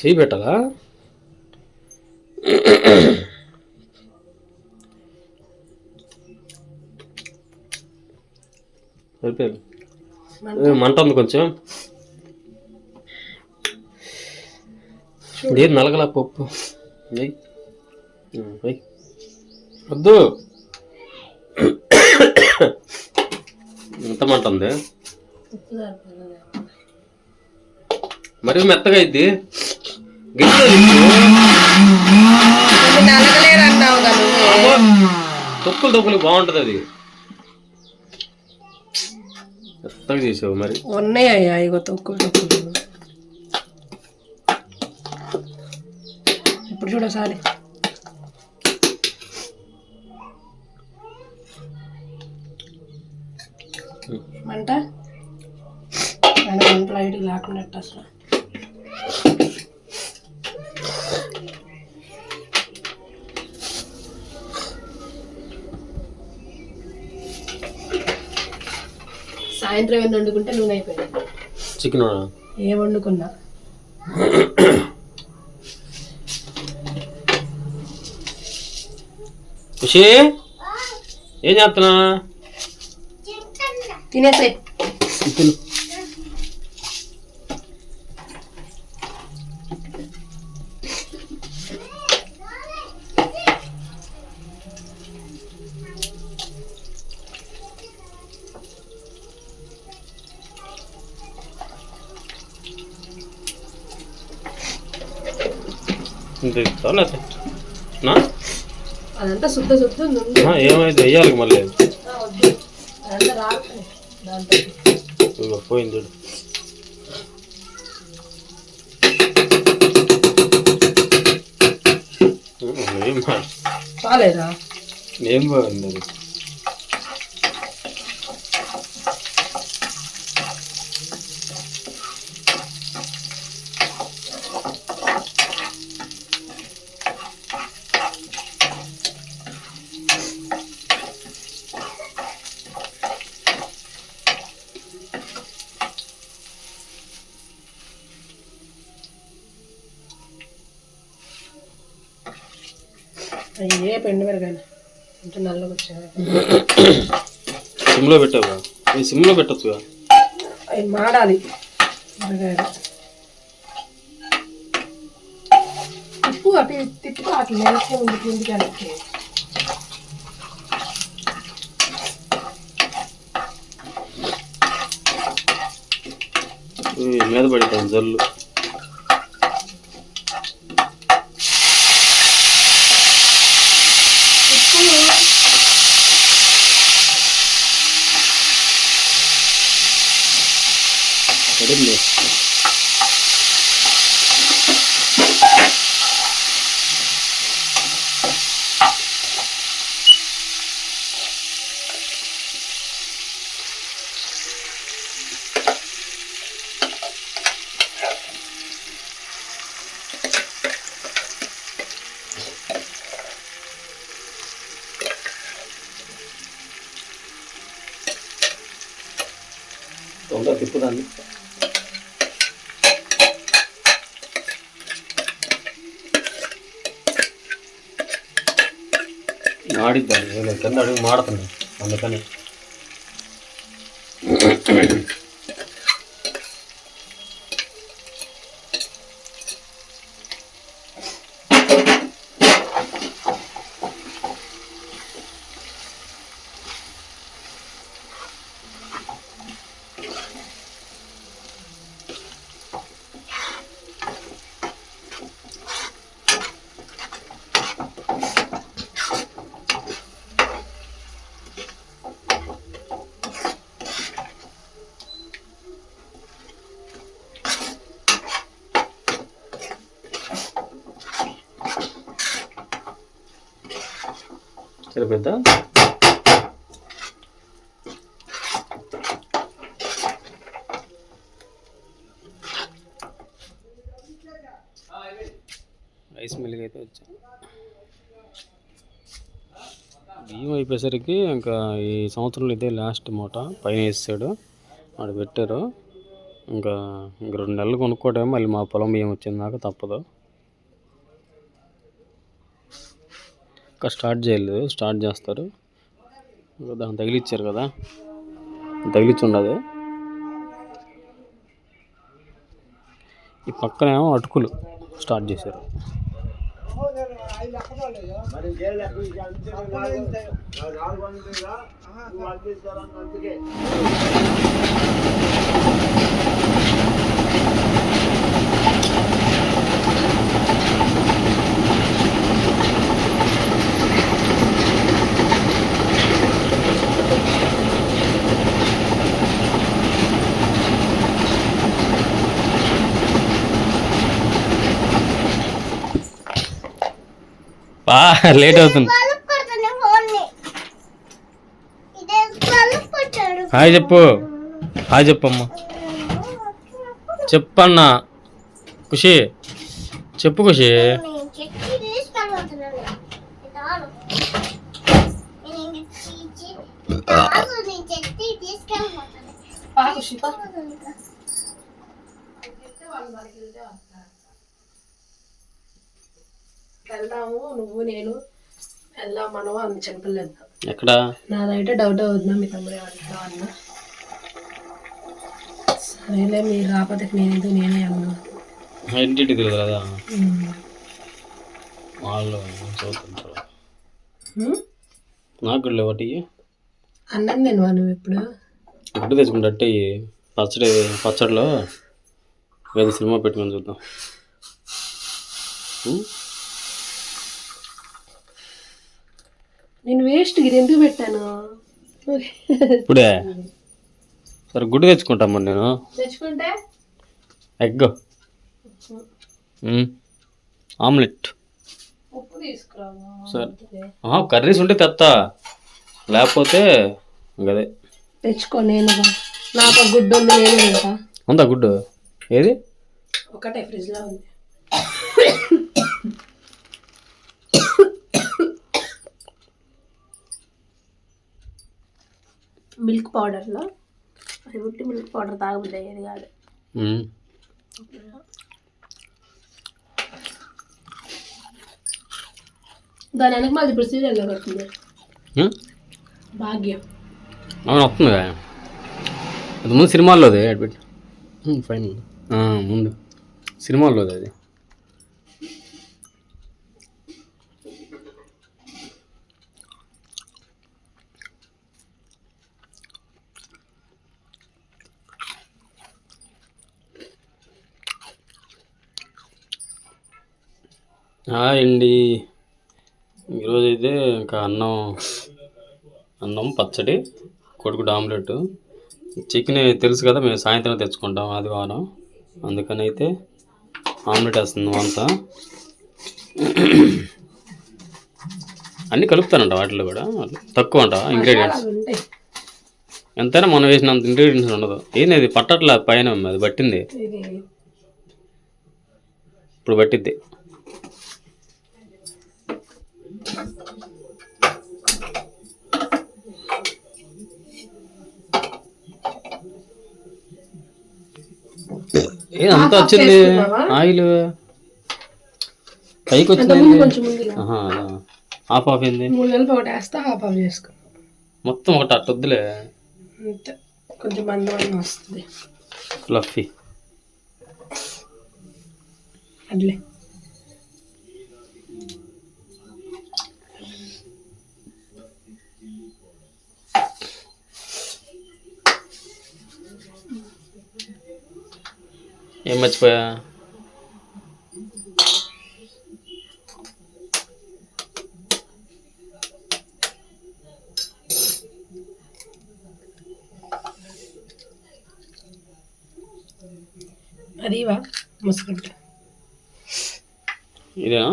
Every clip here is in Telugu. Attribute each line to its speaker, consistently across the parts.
Speaker 1: చేయి పెట్టాలా? మంట. ఉంది కొంచెం. ఏం నలగల పప్పు. వద్దు. ఎంత మంట ఉంది మరి మెత్తగా
Speaker 2: నువ్వే.
Speaker 1: తొక్కులు తొక్కులు బాగుంటది అది. మెత్తగా చేసావు మరి.
Speaker 2: ఉన్నాయ్యా ఇగో తొక్కులు తొక్కులు. ఇప్పుడు చూడసారి మంట ఆయన మంట లైట్ లేకుండా అసలు? సాయంత్రం ఏం వండుకుంటే నూనె అయిపోయింది.
Speaker 1: చికెన్
Speaker 2: ఏం వండుకున్నా?
Speaker 1: ఖుషి ఏం చేస్తున్నా
Speaker 2: తినేసే.
Speaker 1: తిను. ఇంత ఇస్తావా లేకపోతే? నా?
Speaker 2: అదంతా శుద్ధ శుద్ధ
Speaker 1: ఏమైంది? వెయ్యాలి మళ్ళీ.
Speaker 2: అదంతా రాదు.
Speaker 1: పోయింది చూడు. ఏం బాగుంది
Speaker 2: అయ్యే పెండు మిరగాయలు. అంటే నల్లగా వచ్చాయి.
Speaker 1: సిమ్లో పెట్టావా? ఈ సిమ్లో పెట్టచ్చుగా?
Speaker 2: అవి మాడాలి మిరగాయలు. తిప్పు అటు తిప్పు ముందుకు ముందుకు వెనక్కి?
Speaker 1: ఈ మీద పడిపోయింది జల్లు. మాడిద్దాన్ని నేను కింద అడుగు మాడుతున్నాను అందుకని పెద్ద రైస్ మిల్క్ అయితే వచ్చా. బియ్యం అయిపోయేసరికి ఇంకా ఈ సంవత్సరంలో ఇదే లాస్ట్ మూట. పైన వేసాడు వాడు పెట్టారు. ఇంకా ఇంక రెండు నెలలు కొనుక్కోవటమే మళ్ళీ మా పొలం బియ్యం వచ్చిందాక తప్పదు. ఇంకా స్టార్ట్ చేయలేదు స్టార్ట్ చేస్తారు. ఇంకా దాన్ని తగిలిచ్చారు కదా తగిలిచ్చి ఉండదు ఈ పక్కనేమో అటుకులు స్టార్ట్ చేశారు. బా లేట్ అవుతుంది. హాయ్ చెప్పు. హాయ్ చెప్పమ్మా. చెప్పన్నా. ఖుషి. చెప్పు ఖుషి.
Speaker 3: నేను
Speaker 2: వెళ్దాము నువ్వు నేను వెళ్దాం మనం చిన్నపిల్లలు వెళ్దాం
Speaker 1: ఎక్కడ?
Speaker 2: నాదైతే డౌట్ అవుతుందా మీ తమ్ముడు ఏమంటా అన్న? సరేలే మీరు రాకపోతే నేనేదో నేనే అన్నా.
Speaker 1: ఇంటింటి తెలియదు కదా. వాళ్ళు? నాకు కూడా లేవటి
Speaker 2: అన్నం నేను నువ్వు ఎప్పుడు?
Speaker 1: గుడ్డు తెచ్చుకుంటే పచ్చడి పచ్చడిలో వేరే సినిమా పెట్టుకొని చూద్దాం.
Speaker 2: నేను వేస్ట్ ఇది ఎందుకు పెట్టాను?
Speaker 1: ఇప్పుడే. సరే గుడ్డు తెచ్చుకుంటాం మరి నేను.
Speaker 2: తెచ్చుకుంటే?
Speaker 1: ఎగ్. ఆమ్లెట్. సరే. కర్రీస్ ఉంటే తెత్తా. లేకపోతే ఇంకదే
Speaker 2: తెచ్చుకో నేను నాకు గుడ్డు ఉంది నేను
Speaker 1: ఉందా గుడ్డు? ఏది?
Speaker 2: ఒకటే ఫ్రిడ్జ్లో ఉంది. మిల్క్ పౌడర్లో అది ఉట్టి మిల్క్ పౌడర్ తాగబుద్ది అయ్యేది కాదు. దాని వెనక మాది ఇప్పుడు సీరియల్లో
Speaker 1: ఉం?
Speaker 2: భాగ్యం.
Speaker 1: అవును వస్తుంది కదా. అది ముందు సినిమాల్లోది అడ్బిట్ ఫైన్ ముందు. సినిమాల్లోది అది. అండి ఈరోజు అయితే ఇంకా అన్నం అన్నం పచ్చడి కొడుకుడు ఆమ్లెట్ చికెన్ తెలుసు కదా మేము సాయంత్రం తెచ్చుకుంటాం ఆదివారం. అందుకని అయితే ఆమ్లెట్ వేస్తుంది అంతా. అన్నీ కలుపుతానంట వాటిలో కూడా. తక్కువ అంట ఇంగ్రీడియంట్స్. ఎంతైనా మనం వేసినంత ఇంగ్రీడియంట్స్ ఉండదు. ఏంది పట్టట్లా పైన అది పట్టింది? ఇప్పుడు పట్టిద్ది. ఏ అంత వచ్చింది. ఆయిల్. పైకి వచ్చింది.
Speaker 2: ముందు.
Speaker 1: హాఫ్ ఆఫ్ ఏంది?
Speaker 2: మూడు నెలలు ఒకటి వేస్తా ఆఫ్ చేసుకో.
Speaker 1: మొత్తం ఒకటి అట్ట వద్దులే.
Speaker 2: అంతే. కొంచెం మందమైన వస్తుంది.
Speaker 1: ఫ్లఫీ.
Speaker 2: అట్లే.
Speaker 1: ఏం మర్చిపోయా?
Speaker 2: అదివా ముసుకుంటా.
Speaker 1: ఇదేనా?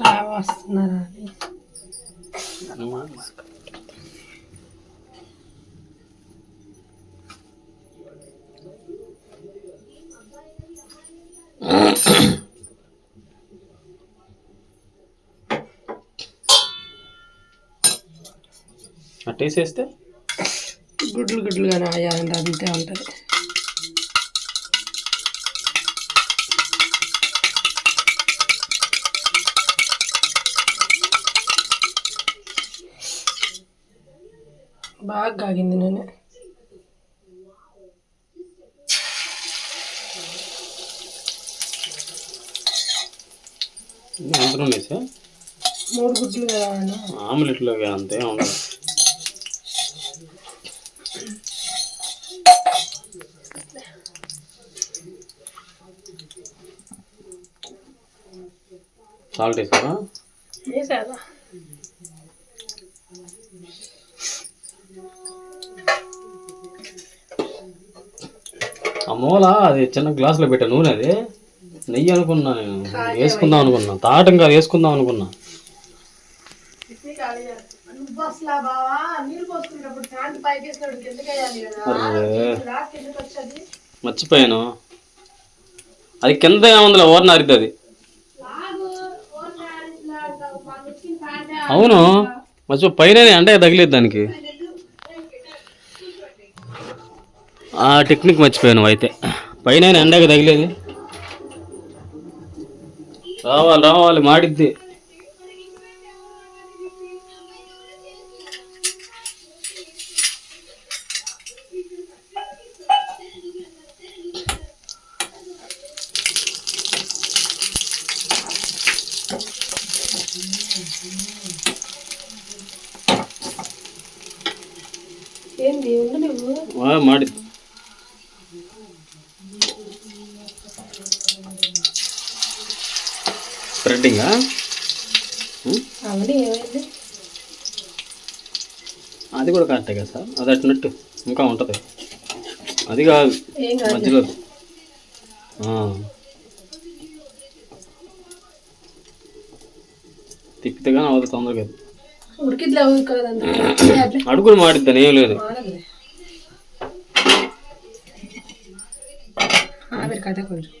Speaker 2: రావు వస్తున్నారా అని
Speaker 1: అట్టేసేస్తే?
Speaker 2: గుడ్లు గుడ్లుగానే ఆయా అంతే ఉంటుంది. బాగా కాగింది నూనె మూడు గుడ్లు కదా.
Speaker 1: ఆమ్లెట్లో అంతే ఉండదు సాల్ట్ వేసావా?
Speaker 2: వేసాదా
Speaker 1: ఆ మూల అది చిన్న గ్లాసులో పెట్టా నూనె అది. నెయ్యి అనుకున్నా నేను. వేసుకుందాం అనుకున్నా. తాటం కాదు. వేసుకుందాం అనుకున్నా మర్చిపోయాను. అది కింద ఏముందిలే ఓరన అరిద్ది అది. అవును. మర్చిపో పైన అంటే తగిలేదు దానికి. ఆ టెక్నిక్ మర్చిపోయాను అయితే. పైన ఎండగా తగిలేది. రావాలి రావాలి మాడిద్ది. మాడిద్ది.
Speaker 2: ఏమైంది?
Speaker 1: అది కూడా కరెక్టే కదా సార్. అది అట్టినట్టు ఇంకా ఉంటుంది. అది కాదు. మధ్యలో. ఆ. తిప్పితే కానీ అవదు తొందరగా అడుగులు మాడిద్దాను ఏం లేదు.
Speaker 2: కొంచెం.